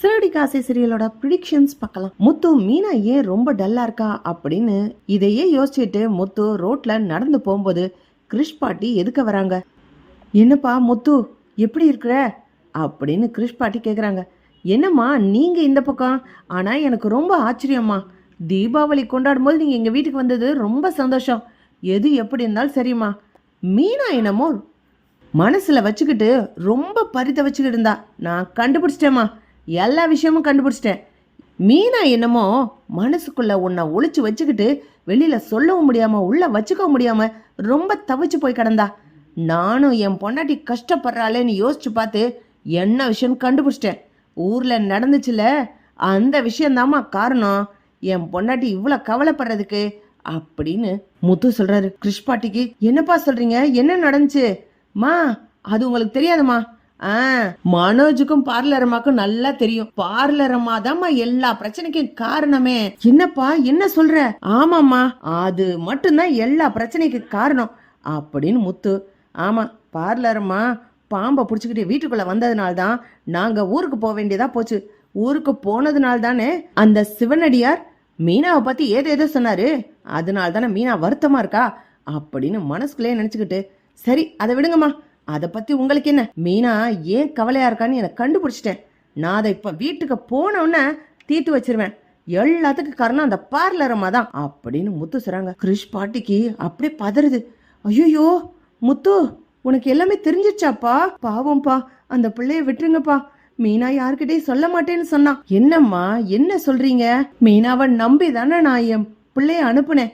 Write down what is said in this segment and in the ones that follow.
சிறடி காசை சீரியலோட ப்ரிடிக்ஷன்ஸ் பார்க்கலாம். முத்து மீனா ஏன் ரொம்ப டல்லா இருக்கா அப்படின்னு இதையே யோசிச்சுட்டு முத்து ரோட்ல நடந்து போகும்போது கிரிஷ் பாட்டி எதுக்க வராங்க? என்னப்பா முத்து எப்படி இருக்கிற? அப்படின்னு கிரிஷ் பாட்டி கேட்குறாங்க என்னம்மா நீங்கள் இந்த பக்கம்? ஆனால் எனக்கு ரொம்ப ஆச்சரியம்மா. தீபாவளி கொண்டாடும் போது நீங்கள் எங்கள் வீட்டுக்கு வந்தது ரொம்ப சந்தோஷம். எது எப்படி இருந்தாலும் சரிம்மா. மீனா என்னமோ மனசில் வச்சுக்கிட்டு ரொம்ப பரித வச்சுக்கிட்டு இருந்தா. நான் கண்டுபிடிச்சிட்டேம்மா. எல்லா விஷயமும் கண்டுபிடிச்சிட்டேன். மீனா என்னமோ மனசுக்குள்ளே உன்னை ஒழிச்சு வச்சுக்கிட்டு வெளியில் சொல்லவும் முடியாமல் உள்ளே வச்சுக்கவும் முடியாமல் ரொம்ப தவிச்சு போய் கிடந்தா. நானும் என் பொண்டாட்டி கஷ்டப்படுறாளேன்னு யோசிச்சு பார்த்து என்ன விஷயம் கண்டுபிடிச்சிட்டேன். ஊரில் நடந்துச்சுல அந்த விஷயந்தாம்மா காரணம். என் பொண்டாட்டி இவ்வளோ கவலைப்படுறதுக்கு அப்படின்னு முத்து சொல்கிறாரு கிருஷ்பாட்டிக்கு என்னப்பா சொல்கிறீங்க என்ன நடந்துச்சு? மா அது உங்களுக்கு தெரியாதுமா? மனோஜுக்கும் பார்லர் அம்மாக்கும் நல்லா தெரியும். பார்லர் அம்மா தான்மா எல்லா பிரச்சனைக்கும் காரணமே. என்னப்பா என்ன சொல்ற? ஆமாம்மா அது மட்டும்தான் எல்லா பிரச்சனைக்கு காரணம். அப்படின்னு முத்து. ஆமா பார்லர் அம்மா பாம்பை பிடிச்சிக்கிட்டு வீட்டுக்குள்ள வந்ததுனால தான் நாங்க ஊருக்கு போக வேண்டியதா போச்சு. ஊருக்கு போனதுனால தானே அந்த சிவனடியார் மீனாவை பத்தி ஏதோ சொன்னாரு. அதனால தானே மீனா வருத்தமா இருக்கா? அப்படின்னு மனசுக்குள்ளே நினைச்சுக்கிட்டு சரி அதை விடுங்கம்மா. அதை பத்தி உங்களுக்கு என்ன? மீனா ஏன் கவலையா இருக்கான்னு எனக்கு கண்டுபிடிச்சிட்டேன். நான் அதை இப்ப வீட்டுக்கு போனோன்னே தீர்த்து வச்சிருவேன். எல்லாத்துக்கும் காரணம் அந்த பார்லர் அம்மா தான். அப்படின்னு முத்து சொல்றாங்க கிரிஷ் பாட்டிக்கு அப்படியே பதறுது. ஐயோ முத்து உனக்கு எல்லாமே தெரிஞ்சிச்சாப்பா பாவம்ப்பா அந்த பிள்ளைய விட்டுருங்கப்பா. மீனா யார்கிட்டயும் சொல்ல மாட்டேன்னு சொன்னான் என்னம்மா என்ன சொல்றீங்க? மீனாவை நம்பி தானே நான் என் பிள்ளைய அனுப்புனேன்.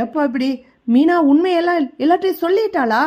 ஏப்பா இப்படி? மீனா உண்மையெல்லாம் எல்லாத்தையும் சொல்லிட்டாளா?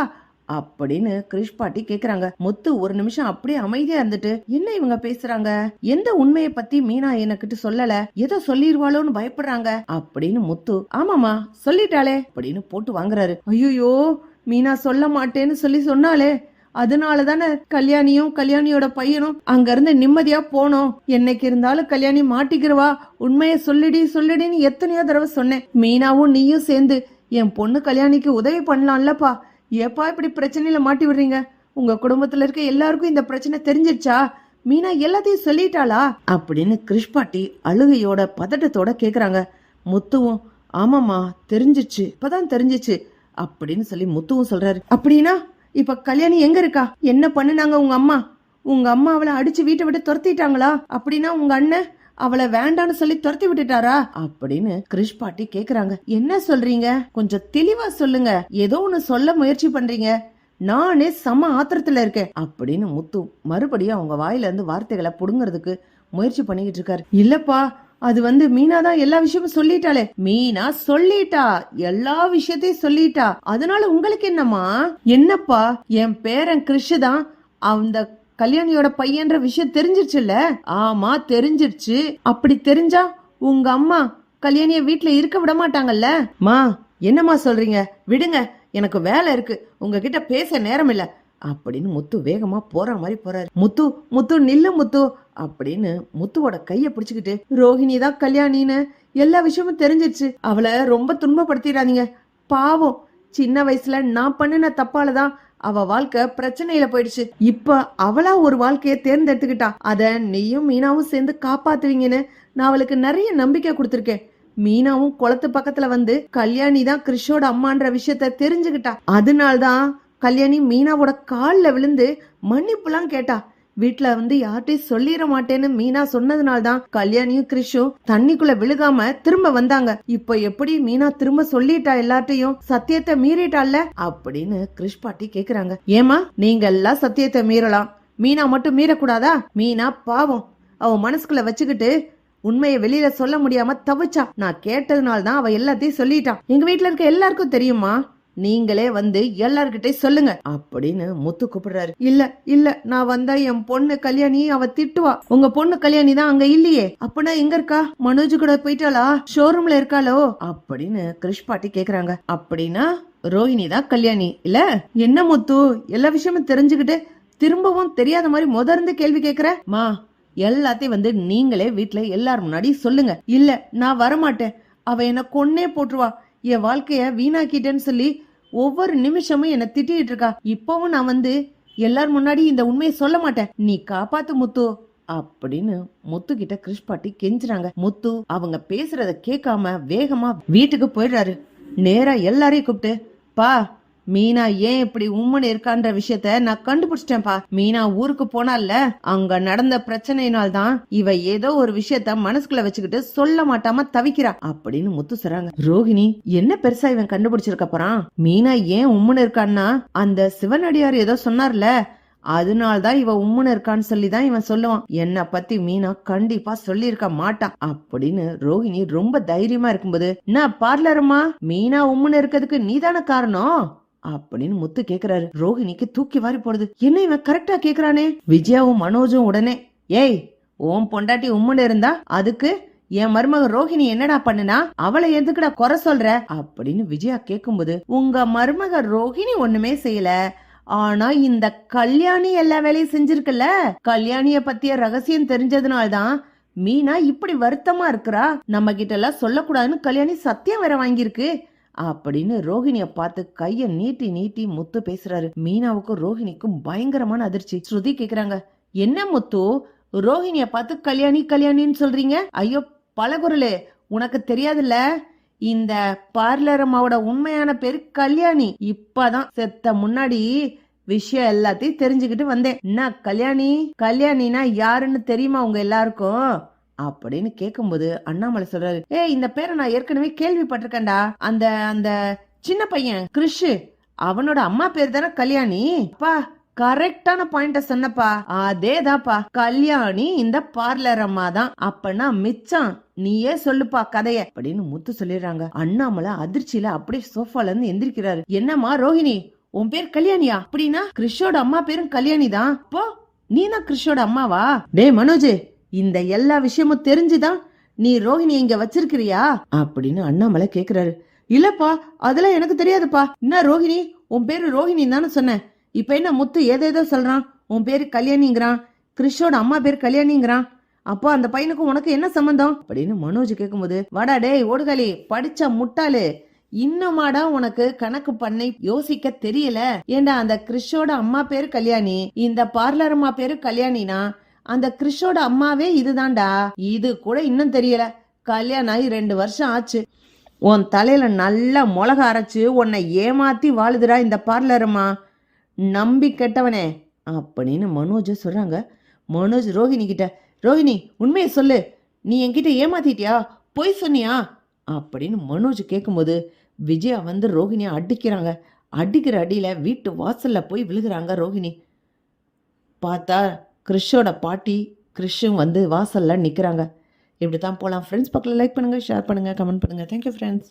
அப்படின்னு கிரிஷ் பாட்டி கேக்குறாங்க. முத்து ஒரு நிமிஷம் அப்படியே அமைதியா இருந்துட்டு என்ன இவங்க பேசுறாங்க? எந்த உண்மையை பத்தி மீனா எனக்கிட்ட சொல்லல? ஏதோ சொல்லிடுவாளோன்னு பயப்படுறாங்க? அப்படின்னு முத்து ஆமாமா சொல்லிட்டாளே அப்படின்னு போட்டு வாங்குறாரு. ஐயோ மீனா சொல்ல மாட்டேன்னு சொல்லி சொன்னாலே அதனால தானே கல்யாணியும் கல்யாணியோட பையனும் அங்க இருந்து நிம்மதியா போனோம். என்னைக்கு இருந்தாலும் கல்யாணி மாட்டிக்கிறவா உண்மையை சொல்லிடி சொல்லிடின்னு எத்தனையோ தடவை சொன்னேன். மீனாவும் நீயும் சேர்ந்து என் பொண்ணு கல்யாணிக்கு உதவி பண்ணலாம்லப்பா. ஏப்பா இப்படி பிரச்சனையில மாட்டி விடுறீங்க? உங்க குடும்பத்துல இருக்க எல்லாருக்கும் இந்த பிரச்சனை தெரிஞ்சிருச்சா? மீனா எல்லாத்தையும் சொல்லிட்டாளா? அப்படின்னு கிருஷ் பாட்டி அழுகையோட பதட்டத்தோட கேக்குறாங்க. முத்துவும் ஆமாம்மா தெரிஞ்சிச்சு. இப்பதான் தெரிஞ்சிச்சு. அப்படின்னு சொல்லி முத்துவும் சொல்றாரு. அப்படின்னா இப்ப கல்யாணி எங்க இருக்கா? என்ன பண்ணுனாங்க உங்க அம்மா? உங்க அம்மா அவளை அடிச்சு வீட்டை விட்டு துரத்திட்டாங்களா? அப்படின்னா உங்க அண்ணன் அவளை வேண்டான்னு சொல்லி துரத்தி விட்டுட்டாரா? அப்படின்னு கிரிஷ் பாட்டி கேக்குறாங்க. என்ன சொல்றீங்க? கொஞ்சம் தெளிவா சொல்லுங்க. ஏதோ ஒண்ணு சொல்ல முயற்சி பண்றீங்க. நானே சம ஆத்திரத்துல இருக்கேன். அப்படின்னு முத்து மறுபடியும் அவங்க வாயில இருந்து வார்த்தைகளை புடுங்கிறதுக்கு முயற்சி பண்ணிக்கிட்டு இருக்காரு. இல்லப்பா அது வந்து மீனா தான் எல்லா விஷயமும் சொல்லிட்டாளே. மீனா சொல்லிட்டா. எல்லா விஷயத்தையும் சொல்லிட்டா. அதனால உங்களுக்கு என்னம்மா? என்னப்பா? என் பேரன் கிறிஷ் தான். அந்த கல்யாணியோட பையன்ற விஷயம் தெரிஞ்சிருச்சுல்ல? ஆமா தெரிஞ்சிருச்சு. அப்படி தெரிஞ்சா உங்க அம்மா கல்யாணிய வீட்டுல இருக்க விட மாட்டாங்கல்ல? மா என்னம்மா சொல்றீங்க? விடுங்க எனக்கு வேலை இருக்கு. உங்ககிட்ட பேச நேரம் இல்ல அப்படின்னு முத்து வேகமா போற மாதிரி போறாரு. முத்து முத்து நில்லு முத்து. அப்படின்னு முத்துவோட கைய பிடிச்சுக்கிட்டு ரோஹிணி தான் கல்யாணின்னு எல்லா விஷயமும் தெரிஞ்சிருச்சு. அவளை ரொம்ப துன்பப்படுத்திடாதீங்க. பாவம் சின்ன வயசுல நான் பண்ணின தப்பால தான் அவ வாழ்க்கை பிரச்சனையில போயிடுச்சு. இப்ப அவளா ஒரு வாழ்க்கைய தேர்ந்தெடுத்துக்கிட்டா. அத நீயும் மீனாவும் சேர்ந்து காப்பாத்துவீங்கன்னு நான் அவளுக்கு நிறைய நம்பிக்கை கொடுத்துருக்கேன். மீனாவும் குளத்து பக்கத்துல வந்து கல்யாணி தான் கிறிஷோட அம்மான்ற விஷயத்த தெரிஞ்சுக்கிட்டா. அதனால்தான் கல்யாணி மீனாவோட கால்ல விழுந்து மன்னிப்புலாம் கேட்டா. வீட்ல வந்து யார்கிட்டயும் சொல்லிட மாட்டேன்னு மீனா சொன்னதுனால தான் கல்யாணியும் கிறிஷும் தண்ணிக்குள்ள விழுகாம திரும்ப வந்தாங்க. இப்ப எப்படி மீனா திரும்ப சொல்லிட்டா எல்லார்ட்டையும் சத்தியத்தை மீறிட்டால அப்படின்னு கிறிஷ் பாட்டி கேக்குறாங்க. ஏமா நீங்க எல்லாம் சத்தியத்தை மீறலாம். மீனா மட்டும் மீறக்கூடாதா? மீனா பாவம். அவ மனசுக்குள்ள வச்சுக்கிட்டு உண்மையை வெளியில சொல்ல முடியாம தவிச்சா. நான் கேட்டதுனால தான் அவ எல்லாத்தையும் சொல்லிட்டா. எங்க வீட்ல இருக்க எல்லாருக்கும் தெரியுமா நீங்களே வந்து எல்லார்கிட்டயும் சொல்லுங்க. அப்படின்னு முத்து கூப்பிடுறாரு. இல்ல இல்ல நான் வந்தா என் பொண்ணு கல்யாணி அவ திட்டுவா. உங்க பொண்ணு கல்யாணி தான் அங்க இல்லையே. அப்பனா எங்க இருக்கா? மனோஜ் கூட போயிட்டாளா? ஷோரூம்ல இருக்காளோ? அப்படின்னு கிரிஷ் பாட்டி கேக்குறாங்க. அப்படின்னா ரோஹிணி தான் கல்யாணி இல்ல? என்ன முத்து? எல்லா விஷயமும் தெரிஞ்சுக்கிட்டு திரும்பவும் தெரியாத மாதிரி முதர்ந்து கேள்வி கேக்குற? மா எல்லாத்தையும் வந்து நீங்களே வீட்ல எல்லார் முன்னாடி சொல்லுங்க. இல்ல நான் வரமாட்டேன். அவ என்ன கொன்னே போட்டுருவா. என் வாழ்க்கைய வீணாக்கிட்டேன்னு சொல்லி ஒவ்வொரு நிமிஷமும் என்ன திட்டிட்டு இருக்கா. இப்பவும் நான் வந்து எல்லார் முன்னாடி இந்த உண்மையை சொல்ல மாட்டேன். நீ காப்பாத்து முத்து. அப்படின்னு முத்து கிட்ட கிறிஷ் பாட்டி கெஞ்சுறாங்க. முத்து அவங்க பேசுறத கேட்காம வேகமா வீட்டுக்கு போயிடுறாரு. நேரா எல்லாரையும் கூப்பிட்டு பா மீனா ஏன் இப்படி உம்முன்னு இருக்கான்ற விஷயத்த நான் கண்டுபிடிச்சிட்டேன்ப்பா. மீனா ஊருக்கு போனால அங்க நடந்த பிரச்சனையினால் தான் இவ ஏதோ ஒரு விஷயத்த மனசுக்குள்ள வச்சுக்கிட்டு சொல்ல மாட்டாம தவிக்கிறா அப்படின்னு முத்து சொல்றாங்க. ரோஹிணி என்ன பெருசா இவன் கண்டுபிடிச்சிருக்க போறான்? மீனா ஏன் உம்முன்னு இருக்கான்னா அந்த சிவனடியார் ஏதோ சொன்னார்ல அதனால தான் இவ உம்முன்னு இருக்கான்னு சொல்லி தான் இவன் சொல்லுவான். என்ன பத்தி மீனா கண்டிப்பா சொல்லியிருக்க மாட்டான் அப்படின்னு ரோஹிணி ரொம்ப தைரியமா இருக்கும்போது நான் பார்லருமா? மீனா உம்முன்னு இருக்கிறதுக்கு நீதான காரணம்? அப்படின்னு முத்து கேக்குறாரு. ரோஹிணிக்கு தூக்கி வாரி போடுது. என்ன இவன் கரெக்டா கேக்குறானே? விஜயாவும் மனோஜும் உடனே ஏய் ஓம் பொண்டாட்டி உம்முன்னு இருந்தா அதுக்கு என் மருமக ரோஹிணி என்னடா பண்ணுனா? அவளை எதுக்குடா குறை சொல்ற? அப்படின்னு விஜயா கேக்கும்போது உங்க மருமக ரோஹிணி ஒண்ணுமே செய்யல. ஆனா இந்த கல்யாணி எல்லா வேலையும் செஞ்சிருக்குல்ல? கல்யாணிய பத்திய ரகசியம் தெரிஞ்சதுனால்தான் மீனா இப்படி வருத்தமா இருக்கிறா? நம்ம கிட்ட எல்லாம் சொல்லக்கூடாதுன்னு கல்யாணி சத்தியம் வேற வாங்கியிருக்கு. அப்படின்னு ரோஹிணிய பார்த்து கைய நீட்டி நீட்டி முத்து பேசுறாரு. மீனாவுக்கும் ரோஹிணிக்கும் பயங்கரமான அதிர்ச்சி. ஸ்ருதி கேக்குறாங்க என்ன முத்து? ரோஹிணிய பார்த்து கல்யாணி கல்யாணின்னு சொல்றீங்க? ஐயோ பலகுரலு உனக்கு தெரியாதுல்ல? இந்த பார்லர் அம்மாவோட உண்மையான பேரு கல்யாணி. இப்பதான் செத்த முன்னாடி விஷயம் எல்லாத்தையும் தெரிஞ்சுக்கிட்டு வந்தேன். என்ன கல்யாணி? கல்யாணினா யாருன்னு தெரியுமா உங்க எல்லாருக்கும்? அப்படின்னு கேட்கும்போது அண்ணாமலை சொல்றாரு ஏ இந்த பேரை நான் ஏற்கனவே கேள்விப்பட்டிருக்கேன்டா. அந்த அந்த சின்ன பையன் கிறிஷு அவனோட அம்மா பேர் தானே கல்யாணி? அப்பா கரெக்டான பாயிண்ட சொன்னப்பா. அதேதாப்பா கல்யாணி இந்த பார்லர் அம்மா தான். அப்பனா மிச்சம் நீயே சொல்லுப்பா கதைய அப்படின்னு முத்து சொல்லிடுறாங்க. அண்ணாமலை அதிர்ச்சியில அப்படியே சோஃபால இருந்து எந்திரிக்கிறாரு. என்னம்மா ரோஹிணி உன் பேர் கல்யாணியா? அப்படின்னா கிறிஷோட அம்மா பேரும் கல்யாணி தான் அப்போ நீ தான் கிறிஷோட அம்மாவா? டேய் மனோஜ் இந்த எல்லா விஷயமும் தெரிஞ்சுதான் நீ ரோஹிணி இங்க வச்சிருக்கிறியா? அப்படின்னு அண்ணாமலை கேக்குறாரு. இல்லப்பா அதெல்லாம் எனக்கு தெரியாதுப்பா. என்ன ரோஹிணி? உன் பேரு ரோஹிணி தானே சொன்னேன். இப்ப என்ன முத்து ஏதேதோ சொல்றான். உன் பேரு கல்யாணிங்கிறான். கிறிஷோட அம்மா பேர் கல்யாணிங்கிறான். அப்போ அந்த பையனுக்கும் உனக்கு என்ன சம்பந்தம்? அப்படின்னு மனோஜ் கேட்கும்போது வாடா டேய் ஓடுகாலி படிச்ச முட்டாளு. இன்னுமாடா உனக்கு கணக்கு பண்ணை யோசிக்க தெரியல. ஏண்டா அந்த கிறிஷோட அம்மா பேரு கல்யாணி இந்த பார்லர் அம்மா பேரு கல்யாணினா அந்த கிறிஷோட அம்மாவே இதுதான்டா. இது கூட இன்னும் தெரியல. கல்யாணம் ஆகி ரெண்டு வருஷம் ஆச்சு. உன் தலையில நல்லா மிளகா அரைச்சு உன்னை ஏமாத்தி வாழுதுடா இந்த பார்லருமா நம்பி கெட்டவனே. அப்படின்னு மனோஜ சொல்றாங்க. மனோஜ் ரோஹிணி கிட்ட ரோஹிணி உண்மையை சொல்லு. நீ என்கிட்ட ஏமாத்திட்டியா? பொய் சொன்னியா? அப்படின்னு மனோஜ் கேட்கும்போது விஜயா வந்து ரோஹிணியை அடிக்கிறாங்க. அடிக்கிற அடியில் வீட்டு வாசலில் போய் விழுகிறாங்க ரோஹிணி. பார்த்தா கிறிஷோட பாட்டி கிறிஷும் வந்து வாசலில் நிற்கிறாங்க இப்படி தான் போகலாம் ஃப்ரெண்ட்ஸ் பக்கத்தில் லைக் பண்ணுங்கள் ஷேர் பண்ணுங்கள் கமெண்ட் பண்ணுங்கள் தேங்க்யூ ஃப்ரெண்ட்ஸ்